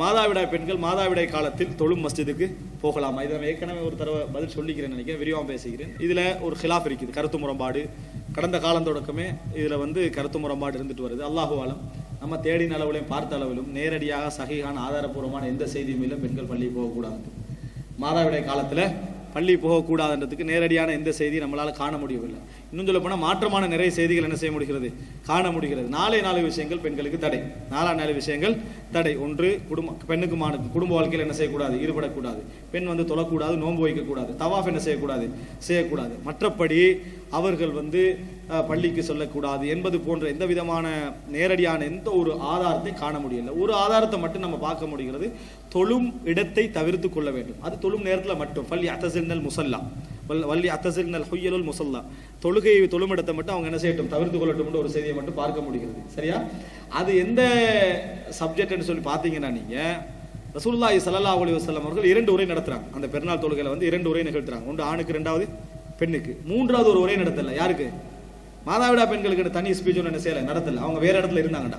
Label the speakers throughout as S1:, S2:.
S1: மாதாவிடாய் பெண்கள் மாதாவிடாய் காலத்தில் தொழும் மஸ்ஜிதுக்கு போகலாமா? இதை நம்ம ஏற்கனவே ஒரு தடவை பதில் சொல்லிக்கிறேன் நினைக்கிறேன் விரிவாக பேசுகிறேன். இதில் ஒரு ஹிலாஃப் இருக்குது கருத்து முரண்பாடு. கடந்த காலம் தொடக்கமே இதில் வந்து கருத்து முரண்பாடு இருந்துட்டு வருது. அல்லாஹு நம்ம தேடின அளவிலையும் பார்த்த அளவிலும் நேரடியாக சகிகான ஆதாரபூர்வமான எந்த செய்தியும் இல்லை பெண்கள் பள்ளி போகக்கூடாது. மாதாவிடாய் காலத்தில் பள்ளி போகக்கூடாதுன்றதுக்கு நேரடியான எந்த செய்தியும் நம்மளால் காண முடியவில்லை. இன்னும் சொல்ல போனால் மாற்றமான நிறைய செய்திகள் என்ன செய்ய முடிகிறது? காண முடிகிறது. நாலே நாலு விஷயங்கள் பெண்களுக்கு தடை. நாலா நாலு விஷயங்கள் தடை. ஒன்று குடும்ப பெண்ணுக்கு மானுக்கு குடும்ப வாழ்க்கையில் என்ன செய்யக்கூடாது? ஈடுபடக்கூடாது. பெண் வந்து தொழக்கூடாது நோன்பு வைக்கக்கூடாது தவாஃப் என்ன செய்யக்கூடாது? செய்யக்கூடாது. மற்றபடி அவர்கள் வந்து பள்ளிக்கு சொல்லக்கூடாது என்பது போன்ற எந்த விதமான நேரடியான எந்த ஒரு ஆதாரத்தை காண முடியல. ஒரு ஆதாரத்தை மட்டும் நம்ம பார்க்க முடிகிறது. தொழும் இடத்தை தவிர்த்து கொள்ள வேண்டும். அது தொழும் நேரத்தில் மட்டும். பள்ளி அத்தசிர்னல் முசல்லா. வல் வள்ளி அத்தசிர்னல் ஹுய்யலுல் முசல்லா. தொழுகை தொழுமிடத்தை மட்டும் அவங்க என்ன செய்யட்டும் தவிர்த்து கொள்ளட்டும் ஒரு செய்தியை மட்டும் பார்க்க முடிகிறது. சரியா? அது எந்த சப்ஜெக்ட்னு சொல்லி பார்த்தீங்கன்னா நீங்கள் ரசூல்லாய் சல்லா அலி வஸல்லம் அவர்கள் இரண்டு உரை நடத்துகிறாங்க அந்த பெருநாள் தொழுகையில் வந்து இரண்டு உரை நிகழ்த்துறாங்க. ஒன்று ஆணுக்கு ரெண்டாவது பெண்ணுக்கு. மூன்றாவது ஒரு உரை நடத்தல. யாருக்கு? மாதாவிடா பெண்களுக்கு. தனி ஸ்பீச் ஒன்று என்ன செய்யலை? நடத்தலை. அவங்க வேறு இடத்துல இருந்தாங்கடா.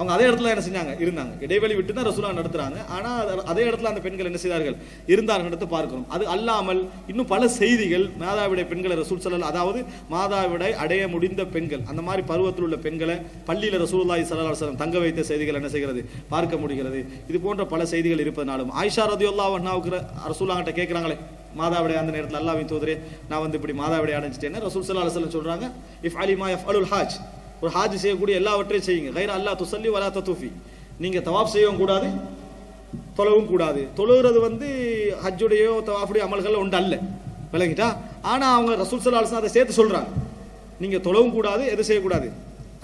S1: அவங்க அதே இடத்துல என்ன செஞ்சாங்க? இருந்தாங்க. இடைவெளி விட்டு தான் ரசூலா நடத்துறாங்க. ஆனா அதே இடத்துல அந்த பெண்கள் என்ன செய்தார்கள்? இருந்தார்கள் எடுத்து பார்க்கிறோம். அது அல்லாமல் இன்னும் பல செய்திகள் மாதாவிடை பெண்களை ரசூல் ஸல்லல்லாஹு அதாவது மாதாவிடை அடைய முடிந்த பெண்கள் அந்த மாதிரி பருவத்தில் உள்ள பெண்களை பள்ளியில ரசூல்லாய் ஸல்லல்லாஹு அலைஹி தங்க வைத்த செய்திகள் என்ன செய்கிறது? பார்க்க முடிகிறது. இது போன்ற பல செய்திகள் இருப்பதனாலும். ஆயிஷா ரதியுல்லா அண்ணாவுக்கு ரசூலாங்கிட்ட கேட்குறாங்களே மாதாவிடை அந்த நேரத்தில் அல்லாவின் தூதரே நான் வந்து இப்படி மாதாவிடை அடைஞ்சிட்டேன்னு ரசூல் ஸல்லல்லாஹு அலைஹி சொல்கிறாங்க சொல்றாங்க. இஃப் அலிமா எஃப் அலுல் ஹாஜ். ஒரு ஹாஜ் செய்யக்கூடிய எல்லாவற்றையும் செய்யுங்க. கைர அல்லா துசல்லி வலா தத்துஃபி நீங்கள் தவாப் செய்யவும் கூடாது தொழவும் கூடாது. தொழுகிறது வந்து ஹஜ்ஜுடையோ தவாஃபுடைய அமல்கள் உண்டு அல்ல. விளங்கிட்டா? ஆனால் அவங்க ரசூல் சல்லா அலைஹி அதை சேர்த்து சொல்கிறாங்க நீங்கள் தொழவும் கூடாது எது செய்யக்கூடாது?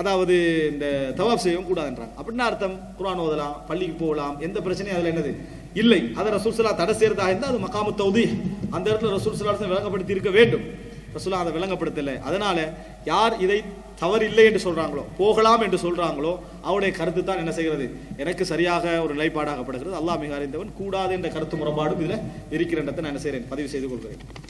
S1: அதாவது இந்த தவாப் செய்யவும் கூடாதுன்றாங்க. அப்படின்னா அர்த்தம் குரான் ஓதலாம் பள்ளிக்கு போகலாம் எந்த பிரச்சனையும் அதில் என்னது? இல்லை. அதை ரசூல் ஸல்லல்லாஹு தடை செய்கிறதாக இருந்தால் அது மகாமு தௌதி அந்த இடத்துல ரசூல் ஸல்லல்லாஹு விளங்கப்படுத்தி இருக்க வேண்டும். ரசூலா அதை விளங்கப்படுத்தலை. அதனால யார் இதை தவறு இல்லை என்று சொல்கிறாங்களோ போகலாம் என்று சொல்கிறாங்களோ அவருடைய கருத்து தான் என்ன செய்கிறது? எனக்கு சரியாக ஒரு நிலைப்பாடாகப்படுகிறது. அல்லாஹ் மிக அறிந்தவன் கூடாது என்ற கருத்து முறைப்பாடும் இதில் இருக்கிறன்றதை நான் என்ன செய்கிறேன் பதிவு செய்து கொள்கிறேன்.